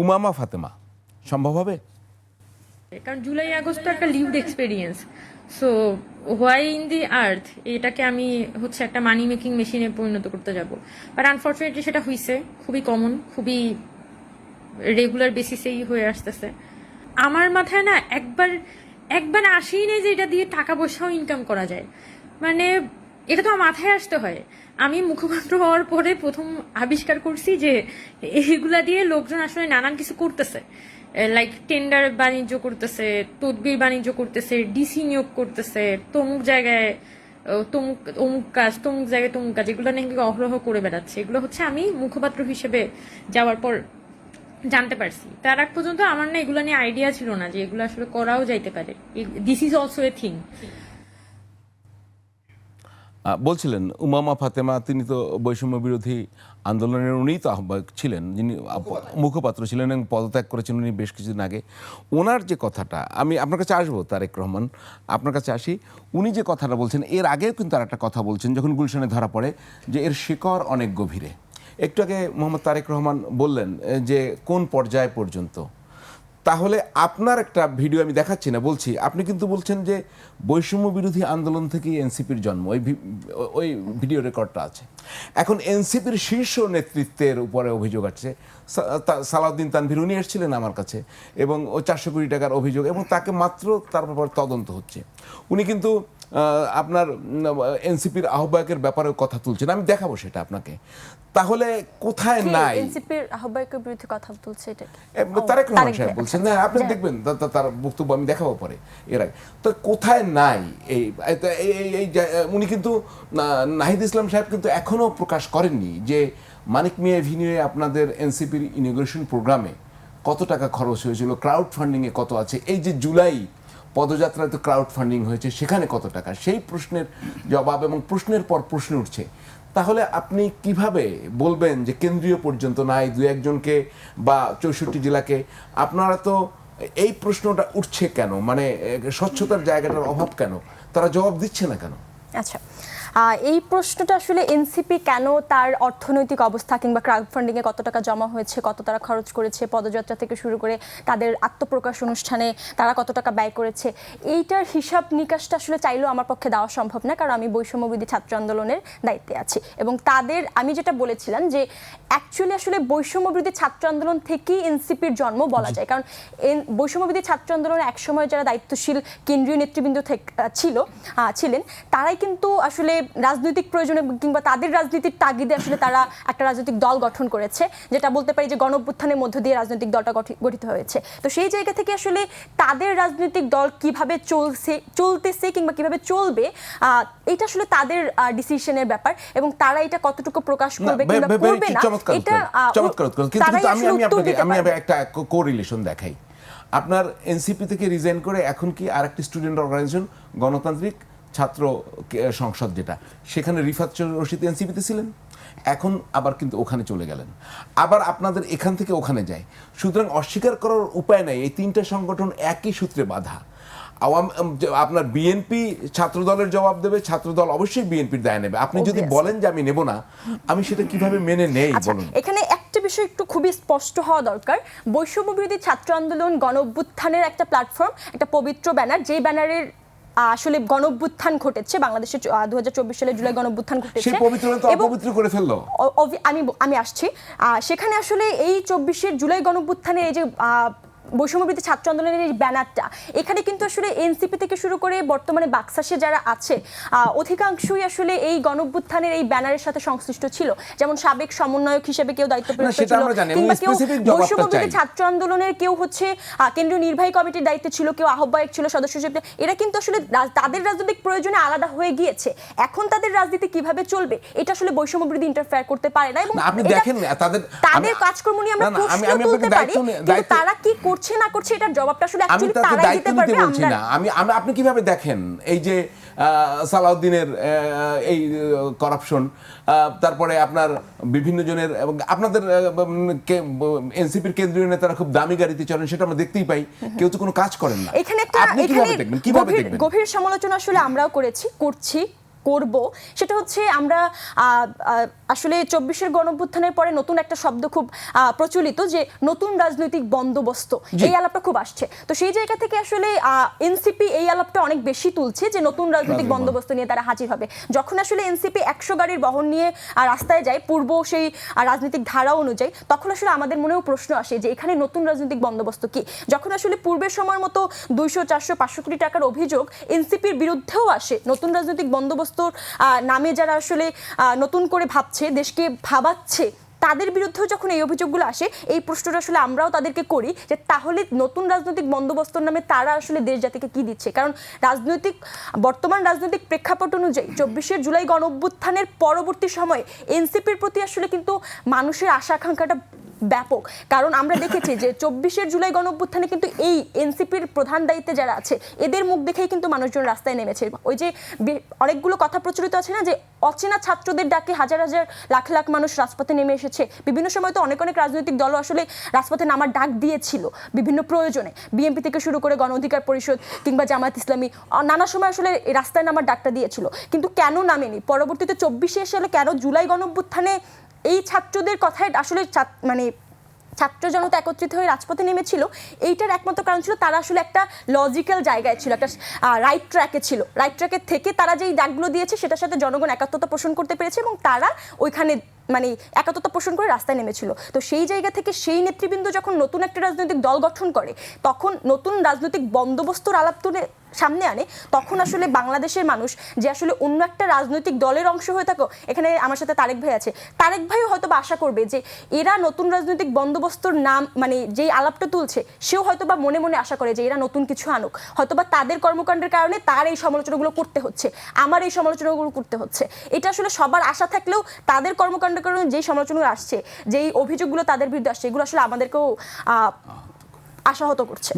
উমামা ফাতেমা, সম্ভব হবে? কারণ জুলাই আগস্ট একটা lived experience so why in the earth এটাকে আমি হচ্ছে একটা মানি মেকিং মেশিনে পরিণত করতে যাব। বাট আনফর্চুনেটলি সেটা হয়েছে খুবই কমন খুবই রেগুলার বেসিসেই হয়ে আসতেছে। আমার মাথায় না একবার একবার আসেই নেই যে এটা দিয়ে টাকা পয়সাও ইনকাম করা যায়। মানে এটা তো আমার মাথায় আসতে হয়। আমি মুখপাত্র হওয়ার পরে প্রথম আবিষ্কার করছি যে এইগুলা দিয়ে লোকজন আসলে নানান কিছু করতেছে। লাইক টেন্ডার বাণিজ্য করতেছে, তদবির বাণিজ্য করতেছে ডিসি নিয়োগ করতেছে, তমুক জায়গায় তমুক অমুক কাজ, তমুক জায়গায় তমুক কাজ, এগুলো নাকি অহরহ করে বেড়াচ্ছে। এগুলো হচ্ছে আমি মুখপাত্র হিসেবে যাওয়ার পর জানতে পারছি। তার আগ পর্যন্ত আমার না এগুলো নিয়ে আইডিয়া ছিল না যে এগুলো আসলে করাও যাইতে পারে। This is also a thing বলছিলেন উমামা ফাতেমা তিনি তো বৈষম্য বিরোধী আন্দোলনের উনিই তো আহ্বায়ক ছিলেন যিনি মুখপাত্র। ছিলেন এবং পদত্যাগ করেছেন উনি বেশ কিছুদিন আগে। ওনার যে কথাটা আমি আপনার কাছে আসব তারেক রহমান আপনার কাছে আসি। উনি যে কথাটা বলছেন এর আগেও কিন্তু আর একটা কথা বলছেন যখন গুলশানে ধরা পড়ে যে এর শিকড় অনেক গভীরে। একটু আগে মোহাম্মদ তারেক রহমান বললেন যে কোন পর্যায় পর্যন্ত তাহলে আপনার একটা ভিডিও আমি দেখাচ্ছি না, বলছি। আপনি কিন্তু বলছেন যে বৈষম্য বিরোধী আন্দোলন থেকেই এনসিপির জন্ম, ওই ওই ভিডিও রেকর্ডটা আছে। এখন এনসিপির শীর্ষ নেতৃত্বের উপরে অভিযোগ আছে। সালাউদ্দিন তানভীর, উনি এসেছিলেন আমার কাছে, এবং ও চারশো কোটি টাকার অভিযোগ, এবং তাকে মাত্র তার ব্যাপারে তদন্ত হচ্ছে। উনি কিন্তু আপনার এনসিপির আহ্বায়কের ব্যাপারেও কথা তুলছেন। আমি দেখাবো সেটা আপনাকে। তাহলে কোথায় নাই? এনসিপির আহ্বায়কের বিরুদ্ধে কথা তুলছে এটা? তারেক রহমান সাহেব বলছেন। না আপনি দেখবেন তা- তা- তার বক্তব্য আমি দেখাবো পরে এর আগে। তো কোথায় নাই এই এই- উনি কিন্তু নাহিদ ইসলাম সাহেব কিন্তু এখনও প্রকাশ করেননি যে মানিক মিয়া এভিনিউয়ে আপনাদের এনসিপির ইনোগ্রেশন প্রোগ্রামে কত টাকা খরচ হয়েছিল ক্রাউড ফান্ডিংয়ে কত আছে। এই যে জুলাই পদযাত্রায় তো ক্রাউড ফান্ডিং হয়েছে, সেখানে কত টাকা? সেই প্রশ্নের জবাব এবং প্রশ্নের পর প্রশ্ন উঠছে। তাহলে আপনি কীভাবে বলবেন যে কেন্দ্রীয় পর্যন্ত নাই, দু একজনকে বা চৌষট্টি জেলাকে? আপনারা তো এই প্রশ্নটা উঠছে কেন? মানে স্বচ্ছতার জায়গাটার অভাব কেন? তারা জবাব দিচ্ছে না কেন? আচ্ছা এই প্রশ্নটা আসলে এনসিপি কেন তার অর্থনৈতিক অবস্থা কিংবা ক্রাউড ফান্ডিং এ কত টাকা জমা হয়েছে কত তারা খরচ করেছে পদযাত্রা থেকে শুরু করে তাদের আত্মপ্রকাশ অনুষ্ঠানে তারা কত টাকা ব্যয় করেছে এইটার হিসাব নিকাশটা আসলে চাইলেও আমার পক্ষে দেওয়া সম্ভব না কারণ আমি বৈষম্যবিধি ছাত্র আন্দোলনের দায়িত্বে আছি। এবং তাদের আমি যেটা বলেছিলাম যে অ্যাকচুয়ালি আসলে বৈষম্যবিরোধী ছাত্র আন্দোলন থেকেই এনসিপির জন্ম বলা যায়। কারণ এন- বৈষম্যবিধি ছাত্র আন্দোলনের একসময় যারা দায়িত্বশীল কেন্দ্রীয় নেতৃবৃন্দ থেকে ছিল ছিলেন তারাই কিন্তু আসলে রাজনৈতিক প্রয়োজনে কিংবা তাদের রাজনীতির তাগিদে আসলে তারা একটা রাজনৈতিক দল গঠন করেছে যেটা বলতে পারি যে গণ মধ্য দিয়ে রাজনৈতিক দলটা গঠিত হয়েছে। তো সেই জায়গা থেকে আসলে তাদের রাজনৈতিক দল কীভাবে চলছে চলতেছে কিংবা কীভাবে চলবে এটা আসলে তাদের ডিসিশনের ব্যাপার এবং তারা এটা কতটুকু প্রকাশ করবে কিংবা করবে না এটা চমৎকার কিন্তু আমি আমি আপনাকে আমি একটা কোরিলেশন দেখাই। আপনার এনসিপি থেকে রিজাইন করে এখন কি আর আরেকটি স্টুডেন্ট অর্গানাইজেশন গণতান্ত্রিক ছাত্র সংসদ যেটা সেখানে রিফাত রশিদ এনসিপিতে ছিলেন। এখন আবার কিন্তু ওখানে চলে গেলেন। আবার আপনাদের এখান থেকে ওখানে যায়। সুতরাং অস্বীকার করার উপায় নাই এই তিনটা সংগঠন একই সূত্রে বাধা। আওয়াম আপনার বিএনপি ছাত্রদলের জবাব দেবে ছাত্রদল অবশ্যই বিএনপির দায় নেবে। আপনি যদি বলেন যে আমি নেব না আমি সেটা কীভাবে মেনে নেই আচ্ছা বলুন। এখানে একটা বিষয় একটু খুবই স্পষ্ট হওয়া দরকার। বৈষম্য বিরোধী ছাত্র আন্দোলন গণ একটা প্ল্যাটফর্ম একটা পবিত্র ব্যানার যেই ব্যানারের আসলে গণভ্যুত্থান ঘটেছে বাংলাদেশে দু হাজার চব্বিশ সালে জুলাই গণ অভ্যুত্থান ঘটেছে। অপবিত্র করে ফেলল। আমি আমি আসছি। আহ, সেখানে আসলে এই চব্বিশের জুলাই গণঅভ্যুত্থানের এই যে আহ, বৈষম্যবৃত্তি ছাত্র আন্দোলনের এই ব্যানারটা এখানে কিন্তু আসলে এনসিপি থেকে শুরু করে বর্তমানে বাক্সাসে যারা আছে অধিকাংশই আসলে এই গণঅভ্যুত্থানের এই ব্যানারের সাথে সংশ্লিষ্ট ছিল। যেমন সাবেক সমন্বয়ক হিসেবে কেউ দায়িত্ব কিংবা কেউ বৈষম্যবৃত্তি ছাত্র আন্দোলনের কেউ হচ্ছে কেন্দ্রীয় নির্বাহী কমিটির দায়িত্বে ছিল কেউ আহ্বায়ক ছিল সদস্য হিসেবে এরা কিন্তু আসলে তাদের রাজনৈতিক প্রয়োজনে আলাদা হয়ে গিয়েছে। এখন তাদের রাজনীতি কীভাবে চলবে এটা আসলে বৈষম্য বিরোধী ইন্টারফেয়ার করতে পারে না এবং আপনি দেখেন তাদের- তাদের কাজকর্ম নিয়ে আমরা প্রশ্ন তুলতে পারি তারা কি করছে না করছে এটার জবাবটা আসলে আমি তারাই দায়িত্ব নিতে বলছি না। আমি আমি- আপনি কীভাবে দেখেন এই যে সালাউদ্দিনের এই করাপশন তারপরে আপনার বিভিন্ন জনের এবং আপনাদের এনসিপির কেন্দ্রীয় নেতারা খুব দামি গাড়িতে চলেন সেটা আমরা দেখতেই পাই। কেউ তো কোনো কাজ করেন না। এখানে একটা এখানে গভীর সমালোচনা আসলে আমরাও করেছি করছি। করব। সেটা হচ্ছে আমরা আসলে চব্বিশের গণঅভ্যুত্থানের পরে নতুন একটা শব্দ খুব প্রচলিত যে নতুন রাজনৈতিক বন্দোবস্ত। এই আলাপটা খুব আসছে। তো সেই জায়গা থেকে আসলে এনসিপি এই আলাপটা অনেক বেশি তুলছে যে নতুন রাজনৈতিক বন্দোবস্ত নিয়ে তারা হাজির হবে। যখন আসলে এনসিপি একশো গাড়ির বহন নিয়ে রাস্তায় যায় পূর্ব সেই রাজনৈতিক ধারা অনুযায়ী তখন আসলে আমাদের মনেও প্রশ্ন আসে যে এখানে নতুন রাজনৈতিক বন্দোবস্ত কি? যখন আসলে পূর্বের সময়ের মতো দুইশো চারশো পাঁচশো কোটি টাকার অভিযোগ এনসিপির বিরুদ্ধেও আসে নতুন রাজনৈতিক বন্দোবস্তর আহ, নামে যারা আসলে নতুন করে ভাবছে দেশকে ভাবাচ্ছে তাদের বিরুদ্ধেও যখন এই অভিযোগগুলো আসে এই প্রশ্নটা আসলে আমরাও তাদেরকে করি যে তাহলে নতুন রাজনৈতিক বন্দোবস্তর নামে তারা আসলে দেশ জাতিকে কি দিচ্ছে? কারণ রাজনৈতিক বর্তমান রাজনৈতিক প্রেক্ষাপট অনুযায়ী চব্বিশে জুলাই গণ অভ্যুত্থানের পরবর্তী সময়ে এনসিপির প্রতি আসলে কিন্তু মানুষের আশা আকাঙ্ক্ষাটা ব্যাপক। কারণ আমরা দেখেছি যে চব্বিশের জুলাই গণ অভ্যুত্থানে কিন্তু এই এনসিপির প্রধান দায়িত্বে যারা আছে, এদের মুখ দেখেই কিন্তু মানুষজন রাস্তায় নেমেছে। ওই যে অনেকগুলো কথা প্রচলিত আছে না যে অচেনা ছাত্রদের ডাকে হাজার হাজার লাখ লাখ মানুষ রাজপথে নেমে এসেছে। বিভিন্ন সময় তো অনেক অনেক রাজনৈতিক দলও আসলে রাজপথে নামার ডাক দিয়েছিল বিভিন্ন প্রয়োজনে। বিএনপি থেকে শুরু করে গণ অধিকার পরিষদ কিংবা জামায়াত ইসলামী নানা সময় আসলে রাস্তায় নামার ডাকটা দিয়েছিল। কিন্তু কেন নামেনি? পরবর্তীতে চব্বিশে এসে কেন জুলাই গণ এই ছাত্রদের কথায় আসলে মানে ছাত্র জনতা একত্রিত হয়ে রাজপথে নেমেছিল, এইটার একমাত্র কারণ ছিল তারা আসলে একটা লজিক্যাল জায়গায় ছিল, একটা রাইট ট্র্যাকে ছিল। রাইট ট্র্যাকের থেকে তারা যেই ডাকগুলো দিয়েছে সেটার সাথে জনগণ একাত্মতা পোষণ করতে পেরেছে এবং তারা ওইখানে মানে একাত্মতা পোষণ করে রাস্তায় নেমেছিল। তো সেই জায়গা থেকে সেই নেতৃবৃন্দ যখন নতুন একটা রাজনৈতিক দল গঠন করে, তখন নতুন রাজনৈতিক বন্দোবস্তর আলাপ তুলে সামনে আনে, তখন আসলে বাংলাদেশের মানুষ যে আসলে অন্য একটা রাজনৈতিক দলের অংশ হয়ে থাকো, এখানে আমার সাথে তারেক ভাই আছে, তারেক ভাইও হয়তো আশা করবে যে এরা নতুন রাজনৈতিক বন্দোবস্তর নাম মানে যেই আলাপটা তুলছে, সেও হয়তো বা মনে মনে আশা করে যে এরা নতুন কিছু আনুক। হয়তো বা তাদের কর্মকাণ্ডের কারণে তার এই সমালোচনাগুলো করতে হচ্ছে, আমার এই সমালোচনাগুলো করতে হচ্ছে। এটা আসলে সবার আশা থাকলেও তাদের কর্মকাণ্ডের কারণে যেই সমালোচনাগুলো আসছে, যেই অভিযোগগুলো তাদের বিরুদ্ধে আসছে, এগুলো আসলে আমাদেরকেও আশাহত করছে।